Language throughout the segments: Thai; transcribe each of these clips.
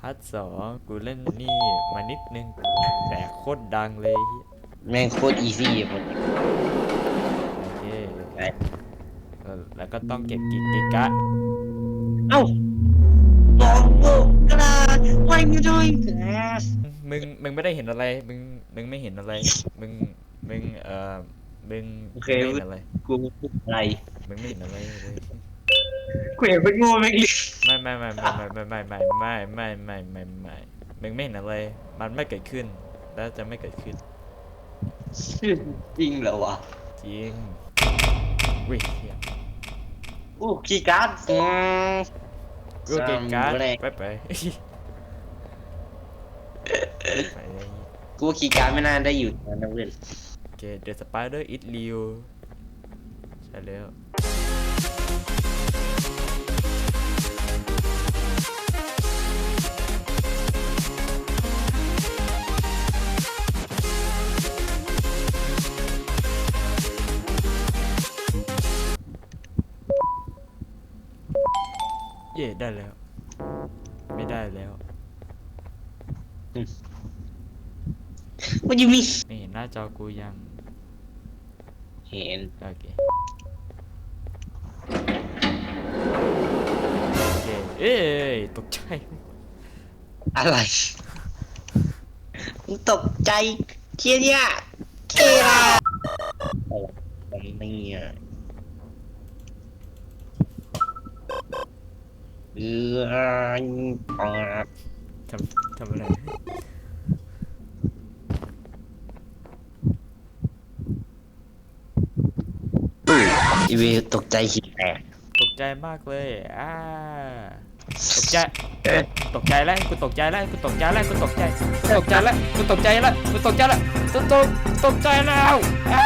พาร์ทสองกูเล่นนี่มานิดนึง แต่โคตรดังเลยเหี้ยแม่งโคตรอีซี่หมดโอเคไปเออแล้วก็ต้องเก็บกิจการ์ดเอ้าบอกกูกระดาษไม่ไม่ได้แกสมึงมึงไม่ได้เห็นอะไร มึงมึงไม่เห็นอะไร มึงมึงเอ่อมึงไม่เห็นอะไรกูพูดอะไรมึงไม่เห็นอะไรเลย กูเห็นเป็นโง่แม่งเลยไม่ไม่ไม่ไม่ไม่ไม่ไม่ไม่ไม่ไม่ไม่ไม่ไมึงไม่เห็นอะไร มันไม่เกิดขึ้น แล้วจะไม่เกิดขึ้น จริงเหรอวะจริงวิเหี้ยอู้คีย์การ์ดอืม กูเก่งการ์ดสามแรกไปไปไปเลยกูว่าคีย์การ์ดไม่น่าได้อยู่ตอนนั้นเว้ย โอเค The Spider is real ใช่แล้ว เย่ได้แล้ว ไม่ได้แล้วว่ายูมีไม่เห็นหน้าจอกูยัง เห็น โอเค โอเค เอ้ยตกใจ อะไรมึงตกใจเคียเนี่ยเคลาโอ้มันเนี่ย เออปาดทำทำอะไร อีเวตกใจหิดแตกตกใจมากเลย อ่า ตกใจตกใจแล้วกูตกใจแล้วกูตกใจแล้วกูตกใจกูตกใจแล้วกูตกใจแล้วกูตกใจแล้วตกตกตกใจแล้วอ้า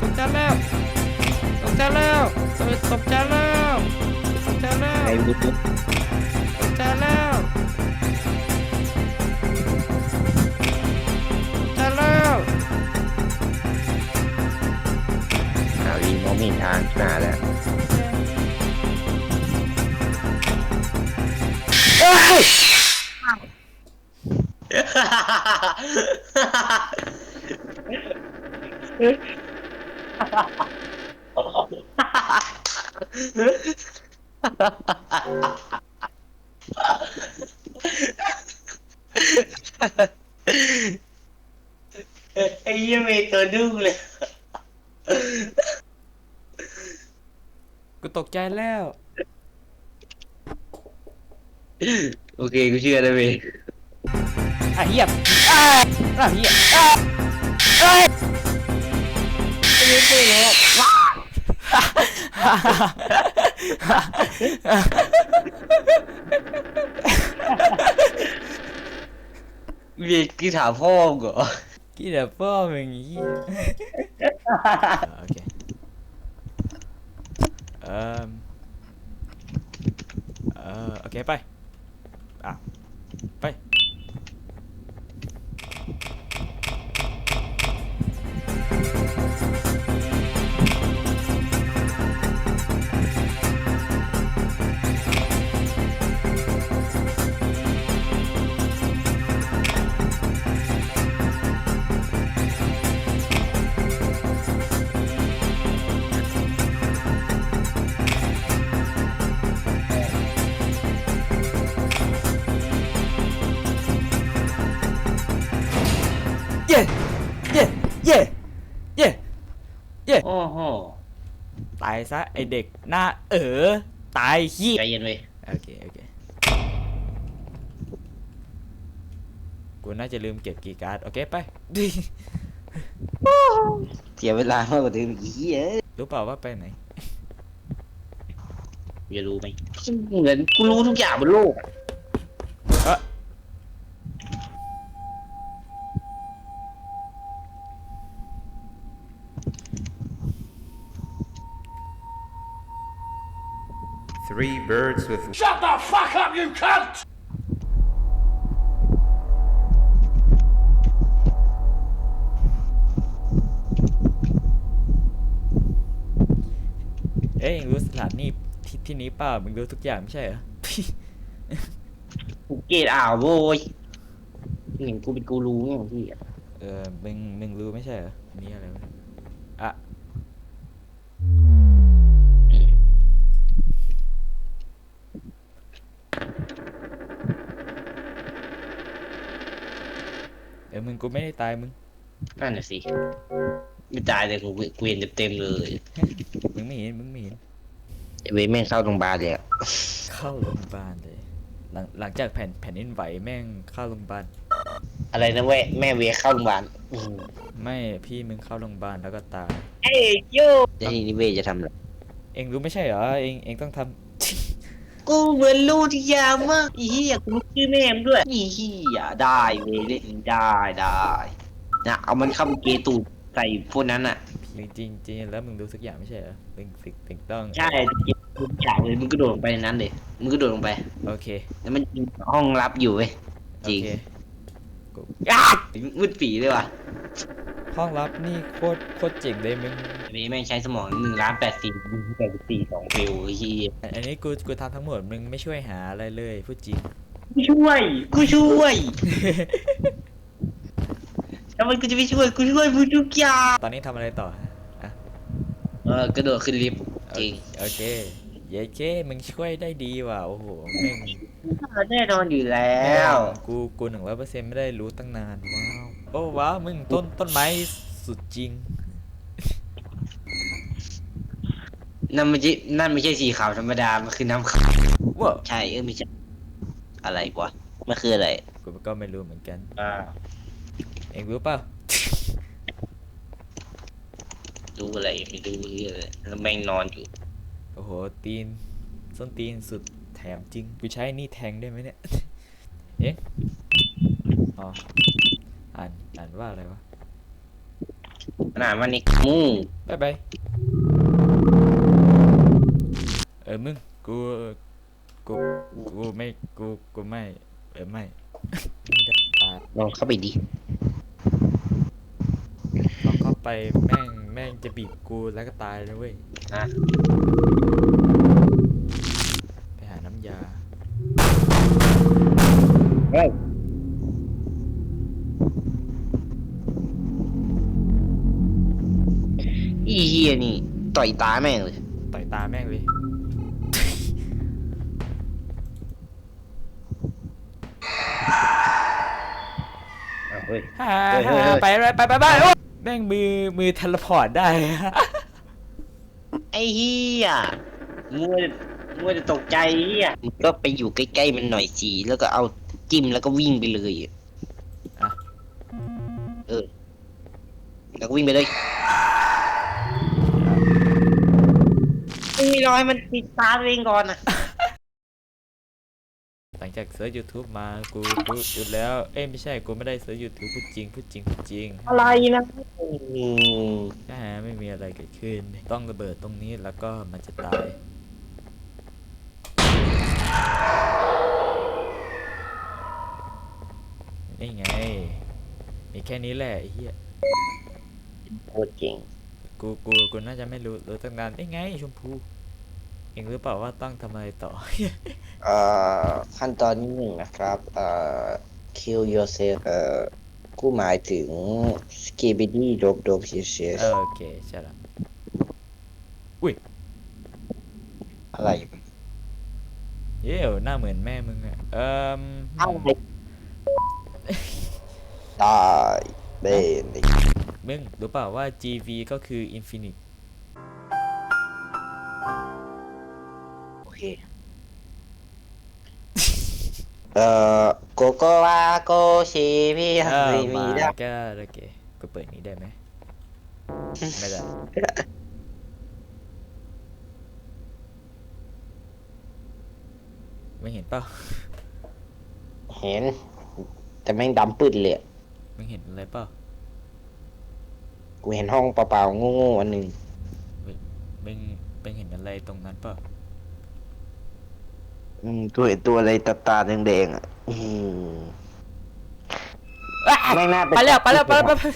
ตกใจแล้ว ตกใจแล้ว ตกใจแล้ว ตกใจแล้ว ไอ้บุต เจอแล้วเจอแล้วเอาวีโมมีทางมาแล้วเอ้ย เหี้ยังมีตัวดุ้งเลย กูตกใจแล้ว โอเค กูเชื่อได้ไหมอะเหี้ยอะอะเหี้ยอะเอ้ยไม่ใช่แล้ว เรียกกีถามพ่อมึงเหรอกี่เดี๋ยวพ่อมึงเหี้ยโอเคเอ่อเอ่อโอเคไป ไอเด็กหน้าเออตายเหี้ยใจเย็นเว้ยโอเคโอเคกูน่าจะลืมเก็บกีย์การ์ดโอเคไปเสียเวลามากกว่าเดิมอีกเหี้ยรู้เปล่าว่าไปไหนจะรู้ไหมเหมือนกูรู้ทุกอย่างบนโลกอะเอะ Three birds with Shut the fuck up, you cunt! เอ้ยรู้สถานที่ที่ที่นี้เปล่ามึงรู้ทุกอย่างไม่ใช่เหรอกูเกตอ่าวโว้ยเห็นกูเป็นกูรู้ไงของพี่อะเออมึงมึงรู้ไม่ใช่เหรออันนี่อะไรวะเนี่ยอะ เออมึงกูไม่ได้ตายมึง นั่นน่ะสิไม่ตายเลยกูกูเห็นเต็มๆเลยมึงไม่เห็นมึงไม่เห็นไอ้เว้ยแม่งเข้าโรงพยาบาลเลยอะเข้าโรงพยาบาลเลย หลังหลังจากแผ่นแผ่นดินไหวแม่งเข้าโรงพยาบาลอะไรนะเว้ยแม่เวยเข้าโรงพยาบาลอืมไม่พี่มึงเข้าโรงพยาบาลแล้วก็ตาย เอ้ยโยแล้วทีนี้เวยจะทำอะไรเองรู้ไม่ใช่เหรอเองเองต้องทำ กูเหมือนลูกที่ยาวมากอีเหี้ยกูรู้ชื่อแม่มนด้วยอีเหี้ยได้เว้ยเล่นได้ได้นะเอามันเข้าไปเกตูดใส่พวกนั้นอะ จริงจริงจริงแล้วมึงรู้สักอย่างไม่ใช่เหรอมึงสิถึงต้องใช่เกตูดอย่างเลยมึงก็โดดลงไปในนั้นเลยมึงก็โดดลงไป โอเค แล้วมันมีห้องลับอยู่เว้ยโอจริงเค อ้ามืดปีเลยว่ะห้องลับนี่โคตรโคตรเจ๋งเลยมึงอันนี้แม่งใช้สมองหนึ่งล้านแปดสี่แปดสี่สองฟิลไอ้เหี้ยอันอันนี้กูกูทำทั้งหมดมึงไม่ช่วยหาอะไรเลยพูดจริงกูช่วยกูช่วยทำไมกูจะไม่ช่วยกูช่วยมึงทุกอย่างตอนนี้ทำอะไรต่ออะเออกระโดดขึ้นลิฟต์จริงโอเคเย้เจ้มึงช่วยได้ดีว่ะโอ้โหแม่ง แน่นอนอยู่แล้ว กูกูหนึ่งร้อยเปอร์เซ็นต์ไม่ได้รู้ตั้งนานว้าวโอ้ว้าวมึงต้นต้นไม้สุดจริง นั่นไม่ใช่นั่นไม่ใช่สีขาวธรรมดา มันคือน้ำขาวว้าวใช่เออไม่ใช่อะไรวะมันคืออะไร กูก็ไม่รู้เหมือนกันอ่าเองรู้เปล่าดูอะไรไม่ดูเลยแล้วแม่งนอนอยู่ โอ้โหตีนส้นตีนสุดแถ มจริงกูใช้นี่แทงได้ไหมเนี่ยเอ๊ะอ๋ออ่านอ่านว่าอะไรวะขนาดวันนี้มูบายบายเออมึงกูกูกูไม่กูกูไม่เออไม่ไม่ได้อ่าลองเข้าไปดิลองเข้าไปแม่งแม่งจะบีบกูแล้วก็ตายเลยเว้ยอะไปหาน้ำ ยา เฮ้ยอีเฮียนี่ ต่อยตาแม่งเลย ต่อยตาแม่งเลย อ้าวเฮ้ย ฮ่าเฮ้ยเฮ้ยเฮ้ยไปไปไปไปไปโอ๊ยแม่งมือมือเทเลพอร์ตได้ ไอ้เฮียมัว มัวจะตกใจเฮียมึงก็ไปอยู่ใกล้ๆมันหน่อยสิแล้วก็เอาจิ้มแล้วก็วิ่งไปเลยอะอะ เออ แล้วก็วิ่งไปเลย มึงไม่รอให้มันติดตาตัวเองก่อนนะหลังจากเซิร์ช YouTube มากูกูหยุดแล้ว เอ้ยไม่ใช่กูไม่ได้เซิร์ช YouTube พูดจริงพูดจริงพูดจริงอะไรนะอืมนะฮะไม่มีอะไรเกิดขึ้น ต้องระเบิดตรงนี้แล้วก็มันจะตาย นี่ไง มีแค่นี้แหละไอ้เหี้ย โคตรเก่งกูกูกูน่าจะไม่รู้รู้ตั้งนานนี่ไงชมพูเองรู้เปล่าว่าต้องทำอะไรต่อ เอ่อขั้นตอนที่หนึ่งนะครับเอ่อ kill yourself เอ่อกูหมายถึง skibidi โดบโดบเชียเออโอเคใช่ละอะไร เย้หน้าเหมือนแม่มึงอะเอ่มอะไรตายเป็นมึงรู้เปล่าว่า GV ก็คือ Infinite โอเค เอ่อโกโกวาโกชิมิฮาเออริมิมาดะ ก็โอเคกูเปิดนี้ได้ไหม ไม่ได้ ไม่เห็นเปล่าเห็น แต่แม่งดำปืดเลยอะมึงเห็นอะไรเปล่ากูเห็นห้องเปล่าๆโง่ๆอันหนึ่งมึงมึงเห็นอะไรตรงนั้นเปล่าอืมตัวเห็นตัวอะไรตาตาๆแดงๆอะอืมแม่งน่าเป็นไปแล้วไปแล้วไปแล้วไปแล้ว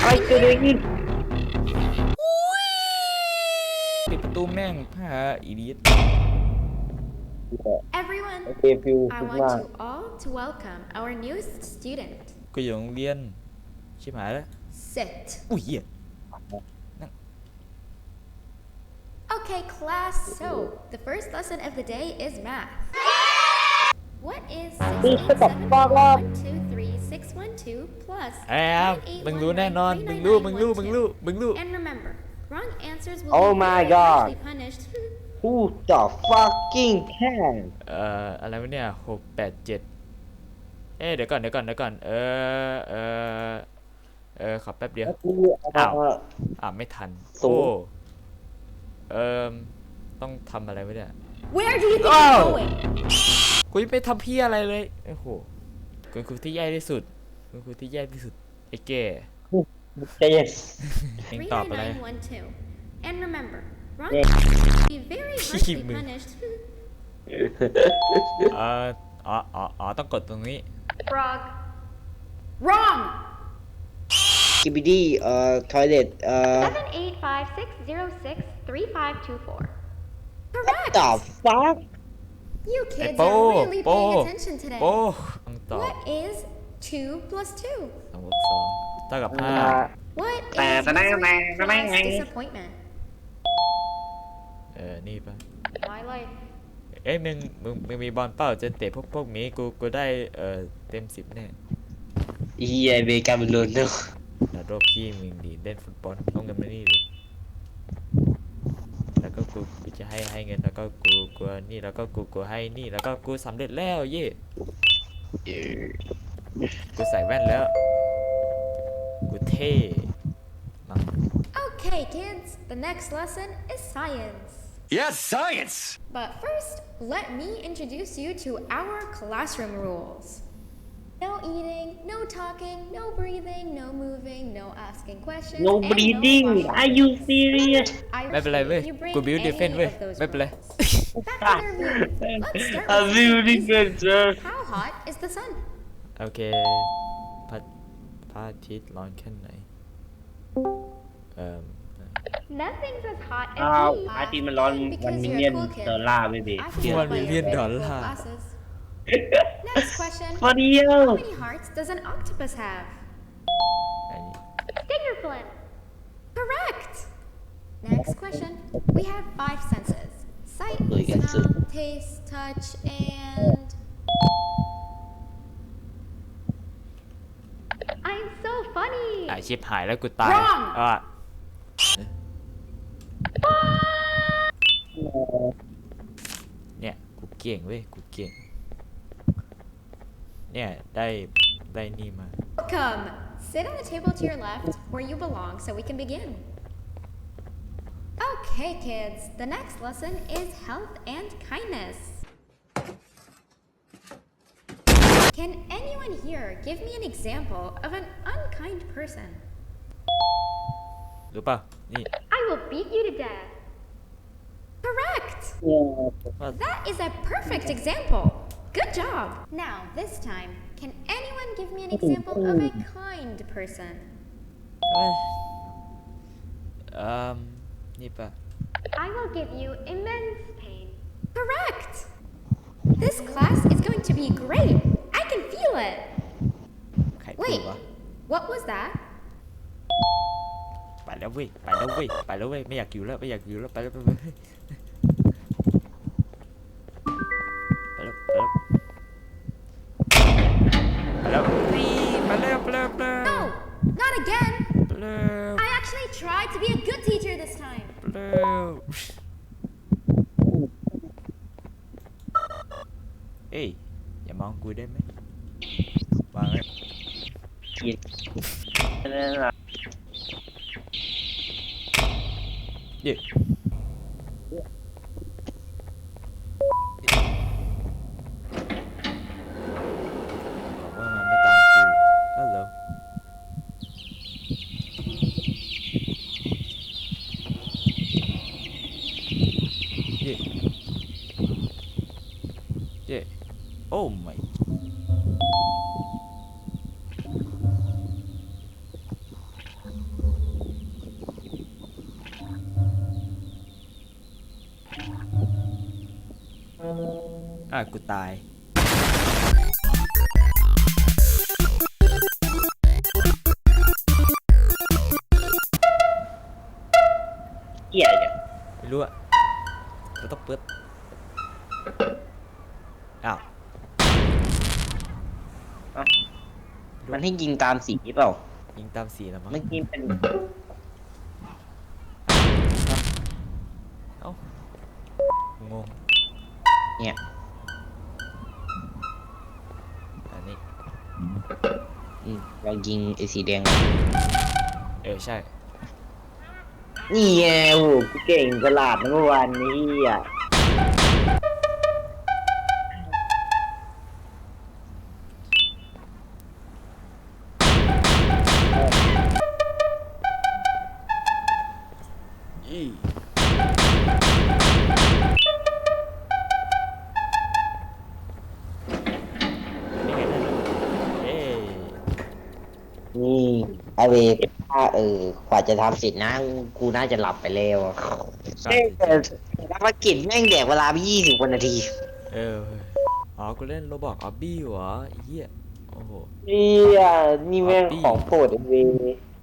อะไรตัวนี้ ปิดประตูแม่งผ้าอีดี ต Everyone, โอเคฟิว I คิด want ว่า you all to welcome our newest student. กูอยู่โรงเรียน ชิบหายแล้ว Sit. อุ้ยเหี้ย Okay, class. So, the first lesson of the day is math. What is 6, 8, 7, 1, 2, 3, 6, 1, 2 plus ไอ้ครับ 9, 8, มึง 1, รู้แน่นอน 9, มึง 3, รู้ 9, มึงรู้ 1, มึง 2. รู้ มึงรู้ And remember, wrong answers will Oh be my very God. harshly punished. Who the fucking can เอ่ออะไรวะเนี่ยหกแปดเจ็ดเอ๊ะเดี๋ยวก่อนเดี๋ยวก่อนเดี๋ยวก่อนเออเออเออขอแป๊บเดียวอ้าว อ่าไม่ทันสูโอ้งเออต้องทำอะไรวะเนี่ย Where do you think Oh. you're going? กูยังไม่ทำพี่อะไรเลยโอ้โหคุณครูที่แย่ที่สุดคุณครูที่แย่ที่สุดไอ้แก่ใจเย็นเองตอบอะไร 39912. And remember, wrong Yeah. answers will be very harshlyมึง punished. เอ่ออ๋ออ๋ออ๋อต้องกดตรงนี้ Frog. Wrong. กิบิดี้เอ่อทอยเล็ตเอ่อ Seven eight five six zero six three five two four. Correct. the fuck You ไอ้ kids โป้ are really โป้ paying attention today. โป้ต้องตอบ What is 2 plus 2? สองบวกสองเท่ากับห้า What Ba, is ba, ba, misery ba, ba, ba, plus ba. disappointment? เออ นี่ปะ My life. เอ้ยมึงมึงมึงมีบอลเป้าจะเตะพวกพวกหมีกูกูได้เอ่อเต็มสิบแน่เฮียเบกาเมลูนเนอะแต่โรคพี่มึงดีเล่นฟุตบอลเอาเงินมานี่เลยแล้วก็กูกูจะให้ให้เงินแล้วก็กูกูนี่แล้วก็กูกูให้นี่แล้วก็กูสำเร็จแล้วเย่กูใส่แว่นแล้ว กูเท่มั้ง Okay, kids, the next lesson is science. Yes, science! But first, let me introduce you to our classroom rules. No eating, no talking, no breathing, no moving, no asking questions. no and breathing washing are you hands. serious I ไม่เป็นไรเว้ย refuse you bring กูบิวดิเฟน any เว้ย of those ไม่เป็นไร rules. Back to the review. Let's start I'm with really science. good sir How hot is the sun? โอเคพระพระอาทิตย์ร้อนแค่ไหนเอ่อ Nothing's as hot as อ้าว me. อาทิตย์มันร้อน Because วันมิ you're เลียน a cool kid. ดอลลาร์ไม่เบ I เชื่อ can วัน play มิเลียน with ดอล your ลาร์ glasses. Next question. ฟอเดียว How many hearts does an octopus have? อันนี้ Stinger flint. Correct. Next question. We have five senses sight, Oh, you got smell, taste, touch, and. I'm so funny. อ่ะชิบหายแล้วกูตาย Wrong อ่ะ เก่งเว้ย กูเก่ง เนี่ย ได้ ได้นี่มา Welcome. Sit on the table to your left where you belong so we can begin. Okay, kids. The next lesson is health and kindness. Can anyone here give me an example of an unkind person? รู้ป่ะ นี่ I will beat you to death. Correct! ว่า That is a perfect example. Good job. Now, this time, can anyone give me an example of a kind person? เอ้ยเอ่มนี่ป่ะ I will give you immense pain. Correct. This class is going to be great. I can feel it. ใครพูด Wait, วะ what was that? ไปแล้วเว้ย ไปแล้วเว้ย ไปแล้วเว้ย ไม่อยากอยู่แล้ว ไม่อยากอยู่แล้ว ไปแล้วไปแล้ว No, not again. ไปแล้ว I actually tried to be a good teacher this time. ไปแล้วเอ้ยอ Yeah. Oh my. À, cô tài ให้ยิงตามสีเปล่า ยิงตามสีแล้วมั้งเมื่อกี้เป็นเอ้างงเนี่ย อันนี้อืมเรายิงไอ้สีแดง เออใช่ นี่ไงโหกูเก่งตลาดเมื่อวานนี้อะ เวถ้าเออกว่าจะทำเสร็จนะกูน่าจะหลับไปแล้วอะครับแม่งแต่ภารกิจแม่งแดกเวลาไปยี่สิบกว่านาทีเออเว้ยอ๋อกูเล่นโรบอกออบบี้เหรอไอ้เหี้ยโอ้โหนี่อะนี่แม่ง Hobby ของโปรดไอเว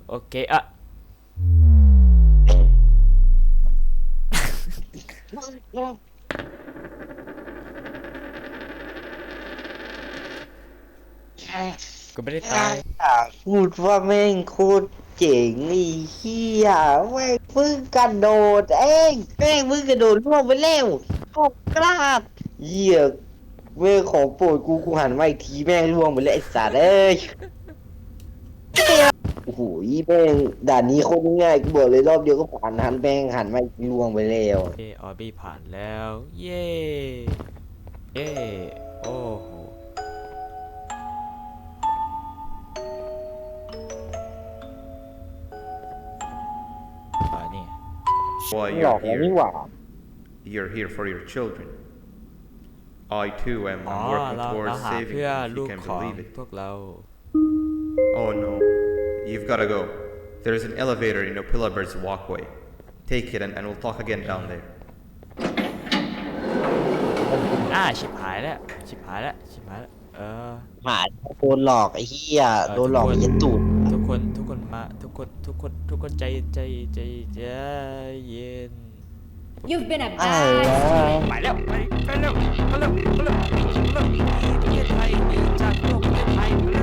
โอเคอะกูไม่ได้ตาย พูดว่าแม่งโคตรเจ๋งไอ้เหี้ยแม่งเพิ่งกระโดดเองแม่งเพิ่งกระโดดล่วงไปแล้วโคตรกล้าดเหี้ยแม่งของโปรดกูกูหันมาอีกทีแม่งล่วงไปแล้วไอ้สัตว์เอ้ยโอ้โหแม่งด่านนี้โคตรง่ายกูบอกเลยรอบเดียวก็ผ่านหันแม่งหันมาอีกล่วงไปแล้วโอเคออบี้ผ่านแล้ว เย้ เย้ โอ้โห Why หลอก you're แล้วนี่ here? หว่า You're here for your children. I too am อ๋อ I'm working เรา towards เราหา saving เพื่อ them, if ลู you ก can ของ believe it. พวกเรา Oh no. You've gotta go. There's an elevator in Opila Bird's walkway. Take it and, and we'll talk again down there. อ่า ชิบหายแล้ว ชิบหายแล้ว ชิบหายแล้ว เออ หาโดนหลอกไอ้เหี้ย เออ โดนหลอก ทุกคน ยันตูด ทุกคน ทุกคนมา ทุก คนทุกคนทุกคนใจใจใจใจเย็น You've been a อะไร bad วะ student. ไปแล้วไปไปเร็วไปเร็วไปเร็วไปเร็วหนีประเทศไทยหนีจากโลกประเทศไทยไปเร็ว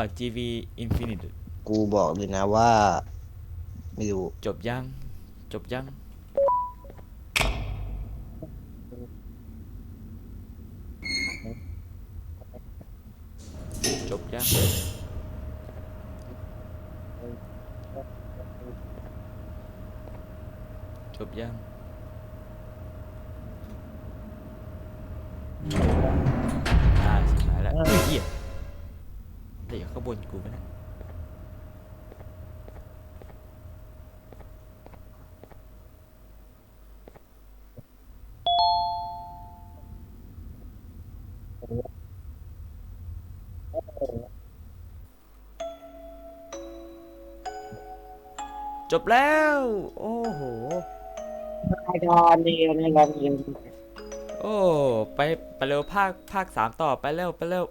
ยมึงรู้ป่ะ GV Infinite กูบอกเลยนะว่า ไม่รู้จบยัง จบยัง จบยังจบยัง บนกูไปนะจบแล้ว โอ้โหไอ้ดอนเรียนนะครับโอ้ ไป ไปเร็วภาค ภาคสามต่อ ไปเร็ว ไปเร็ว